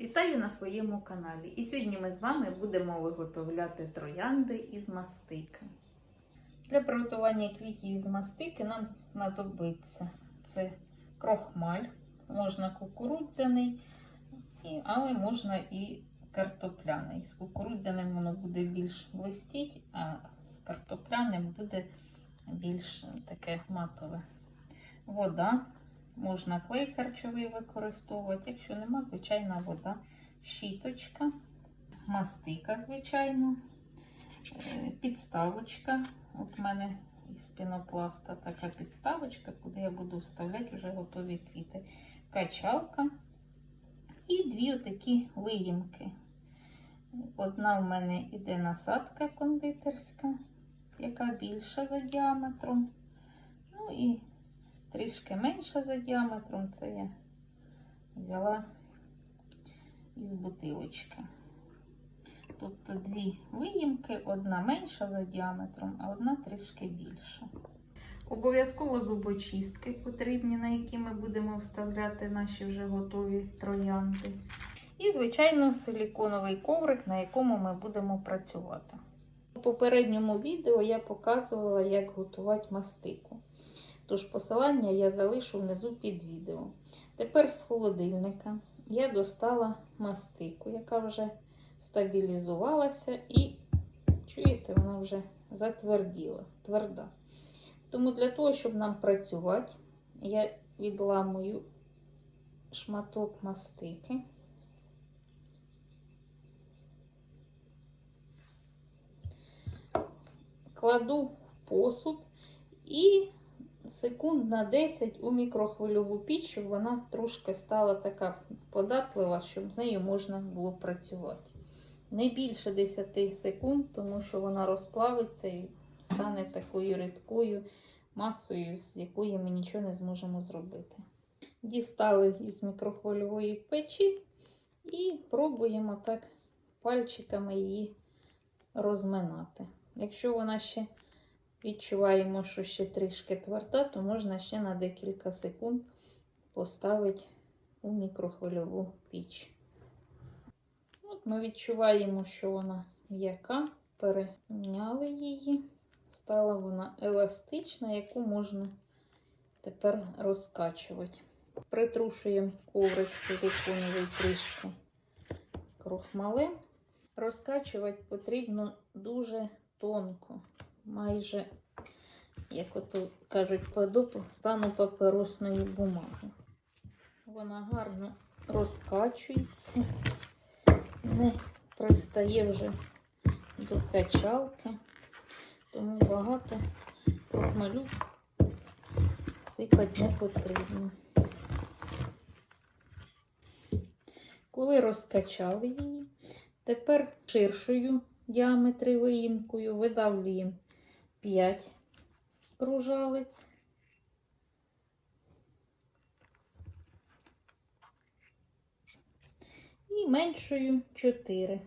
Вітаю на своєму каналі. І сьогодні ми з вами будемо виготовляти троянди із мастики. Для приготування квітів із мастики нам знадобиться це крохмаль, можна кукурудзяний, але можна і картопляний. З кукурудзяним воно буде більш блистіть, а з картопляним буде більш таке матове. Вода. Можна клей харчовий використовувати. Якщо нема, звичайна вода, щіточка, мастика, звичайно, е, підставочка. От в мене із пінопласта така підставочка, куди я буду вставляти вже готові квіти. Качалка і дві отакі виїмки. Одна в мене іде насадка кондитерська, яка більша за діаметром. Ну і трішки менша за діаметром. Це я взяла із бутилочки. Тобто дві виїмки, одна менша за діаметром, а одна трішки більша. Обов'язково зубочистки потрібні, на які ми будемо вставляти наші вже готові троянди. І, звичайно, силіконовий коврик, на якому ми будемо працювати. У попередньому відео я показувала, як готувати мастику. Тож посилання я залишу внизу під відео. Тепер з холодильника я достала мастику, яка вже стабілізувалася, і, чуєте, вона вже затверділа, тверда. Тому для того, щоб нам працювати, я відламую шматок мастики. Кладу в посуд і секунд на 10 у мікрохвильову піч, вона трошки стала така податлива, щоб з нею можна було працювати. Не більше 10 секунд, тому що вона розплавиться і стане такою рідкою масою, з якої ми нічого не зможемо зробити. Дістали із мікрохвильової печі і пробуємо так пальчиками її розминати. Якщо вона ще відчуваємо, що ще трішки тверда, то можна ще на декілька секунд поставити у мікрохвильову піч. От ми відчуваємо, що вона м'яка, перемняли її. Стала вона еластична, яку можна тепер розкачувати. Притрушуємо коврик силиконовий трішки крохмалем. Розкачувати потрібно дуже тонко, майже, як ото кажуть, паду стану паперосною бумагою. Вона гарно розкачується, не пристає вже до качалки, тому багато крохмалю сипати не потрібно. Коли розкачали її, тепер ширшою діаметри виїмкою видавлюємо 5 кружалець. І меншою 4.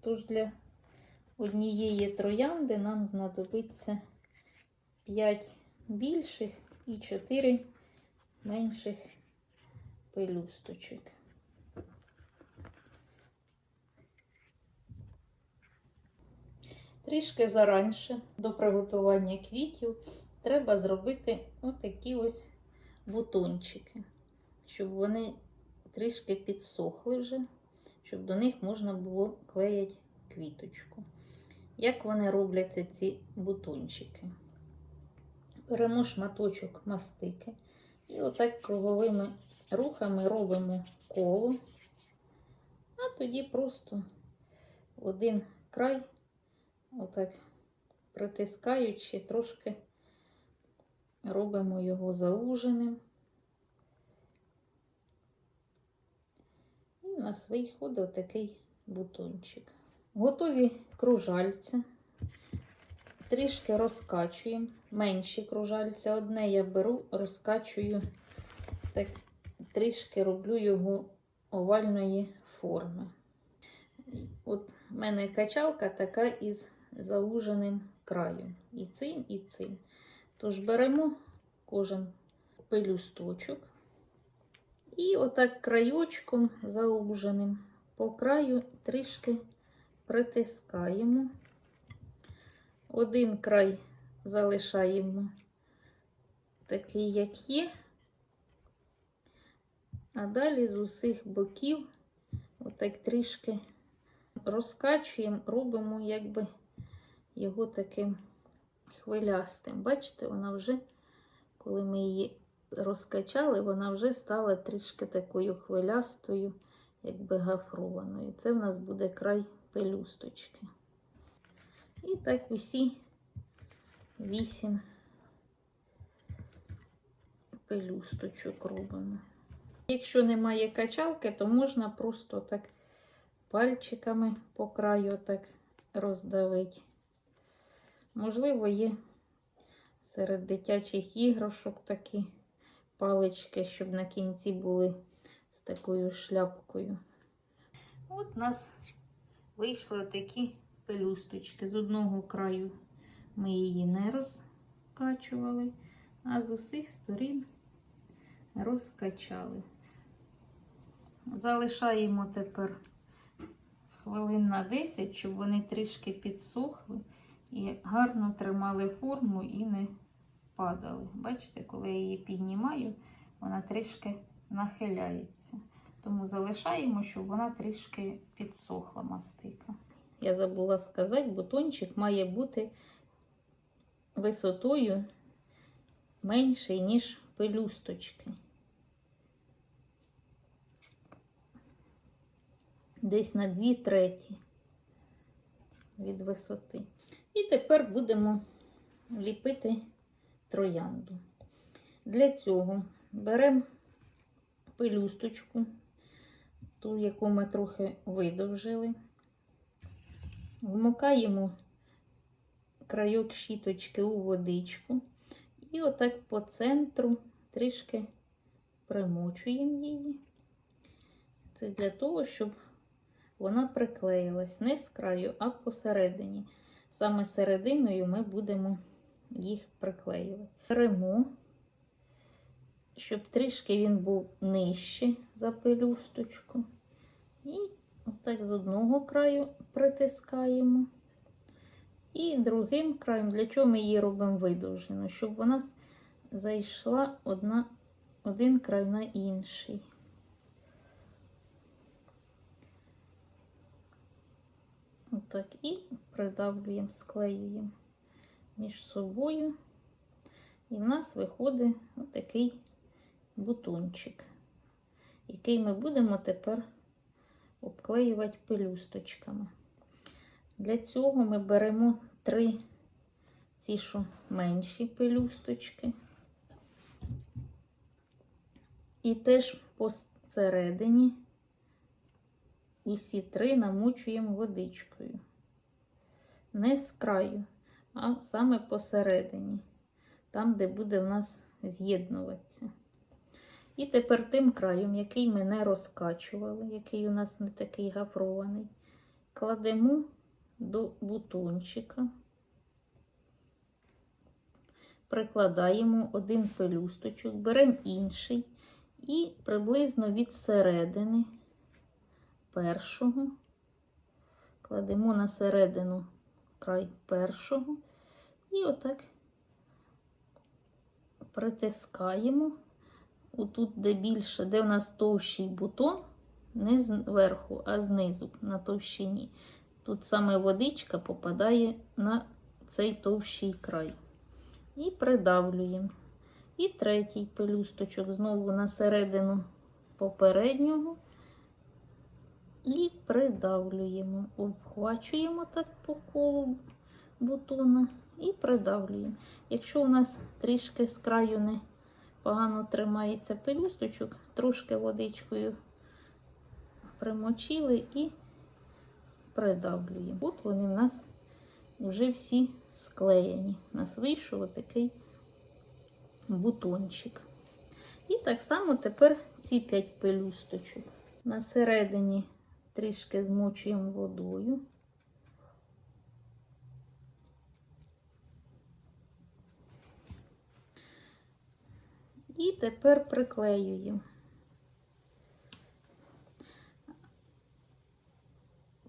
Тож для однієї троянди нам знадобиться 5 більших і 4 менших пелюсточок. Трішки заранше до приготування квітів треба зробити отакі ось бутончики, щоб вони трішки підсохли вже, щоб до них можна було клеїти квіточку. Як вони робляться, ці бутончики? Беремо шматочок мастики і отак круговими рухами робимо коло, а тоді просто один край отак притискаючи, трошки робимо його зауженим. І у нас виходить отакий бутончик. Готові кружальця. Трішки розкачуємо, менші кружальця. Одне я беру, розкачую, так трішки роблю його овальної форми. От в мене качалка така із зауженим краєм. І цим, і цим. Тож беремо кожен пелюсточок І отак краючком зауженим по краю трішки притискаємо. Один край залишаємо такий, як є, а далі з усіх боків отак трішки розкачуємо, робимо якби його таким хвилястим. Бачите, вона вже, коли ми її розкачали, вона вже стала трішки такою хвилястою, якби гафрованою. Це в нас буде край пелюсточки. І так усі вісім пелюсточок робимо. Якщо немає качалки, то можна просто так пальчиками по краю так роздавити. Можливо, є серед дитячих іграшок такі палички, щоб на кінці були з такою шляпкою. От у нас вийшли такі пелюсточки. З одного краю ми її не розкачували, а з усіх сторін розкачали. Залишаємо тепер хвилин на 10, щоб вони трішки підсохли і гарно тримали форму і не падали. Бачите, коли я її піднімаю, вона трішки нахиляється. Тому залишаємо, щоб вона трішки підсохла мастика. Я забула сказати, бутончик має бути висотою менший, ніж пелюсточки. Десь на 2 треті від висоти. І тепер будемо ліпити троянду. Для цього беремо пелюсточку, ту, яку ми трохи видовжили, вмикаємо крайок щіточки у водичку і отак по центру трішки примочуємо її. Це для того, щоб вона приклеїлась не з краю, а посередині. Саме серединою ми будемо їх приклеювати. Беремо, щоб трішки він був нижче за пелюсточку. І отак з одного краю притискаємо. І другим краєм, для чого ми її робимо видовжено, щоб вона зайшла одна, один край на інший. Отак і придавлюємо, склеюємо між собою. І в нас виходить отакий бутончик, який ми будемо тепер обклеювати пелюсточками. Для цього ми беремо три ці, що менші пелюсточки. І теж посередині усі три намочуємо водичкою. Не з краю, а саме посередині, там, де буде в нас з'єднуватися. І тепер тим краєм, який ми не розкачували, який у нас не такий гафрований, кладемо до бутончика, прикладаємо один пелюсточок, беремо інший і приблизно від середини першого, кладемо на середину край першого і отак притискаємо. Отут, де більше, де у нас товщий бутон, не зверху, а знизу на товщині. Тут саме водичка попадає на цей товщий край. І придавлюємо. І третій пелюсточок знову на середину попереднього. І придавлюємо, обхвачуємо так по колу бутона і придавлюємо. Якщо у нас трішки з краю не погано тримається пелюсточок, трошки водичкою примочили і придавлюємо. От вони в нас вже всі склеєні. У нас вийшов отакий бутончик. І так само тепер ці 5 пелюсточок. На середині трішки змочуємо водою. І тепер приклеюємо.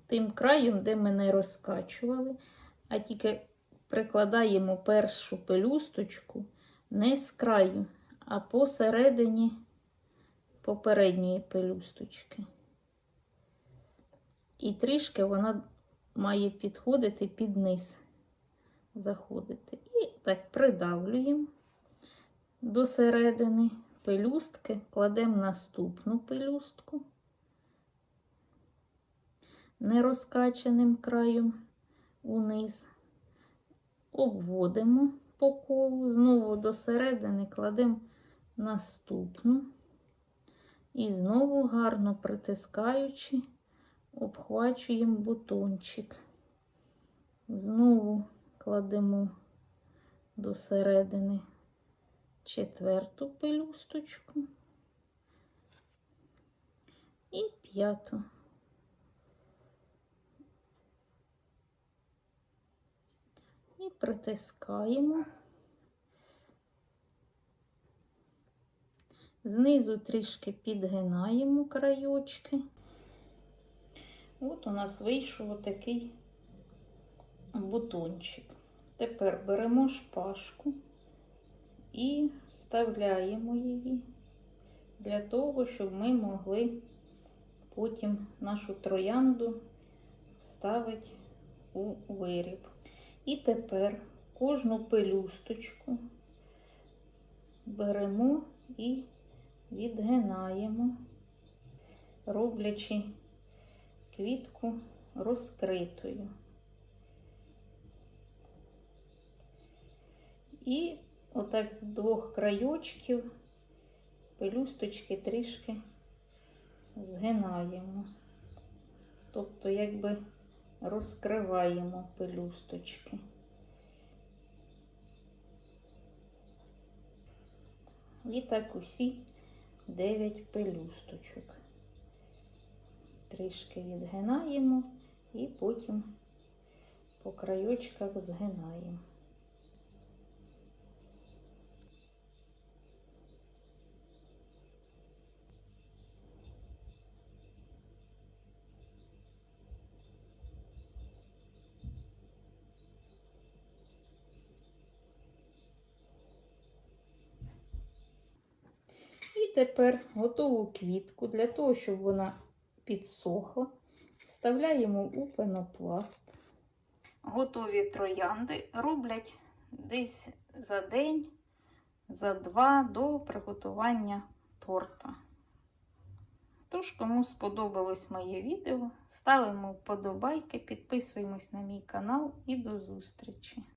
Тим краєм, де ми не розкачували, а тільки прикладаємо першу пелюсточку не з краю, а посередині попередньої пелюсточки. І трішки вона має підходити під низ, заходити. І так придавлюємо до середини пелюстки, кладемо наступну пелюстку. Нерозкачаним краєм униз, обводимо по колу, знову до середини кладемо наступну. І знову гарно притискаючи, обхвачуємо бутончик. Знову кладемо до середини четверту пелюсточку і п'яту. І притискаємо. Знизу трішки підгинаємо крайочки. От у нас вийшов такий бутончик. Тепер беремо шпажку і вставляємо її для того, щоб ми могли потім нашу троянду вставити у виріб. І тепер кожну пелюсточку беремо і відгинаємо, роблячи квітку розкритою. І отак з двох крайочків пелюсточки трішки згинаємо. Тобто, якби розкриваємо пелюсточки. І так усі 9 пелюсточок. Трішки відгинаємо і потім по крайочках згинаємо. І тепер готову квітку для того, щоб вона підсохла, вставляємо у пенопласт. Готові троянди роблять десь за день, за два до приготування торта. Тож, кому сподобалось моє відео, ставимо вподобайки, підписуємось на мій канал і до зустрічі!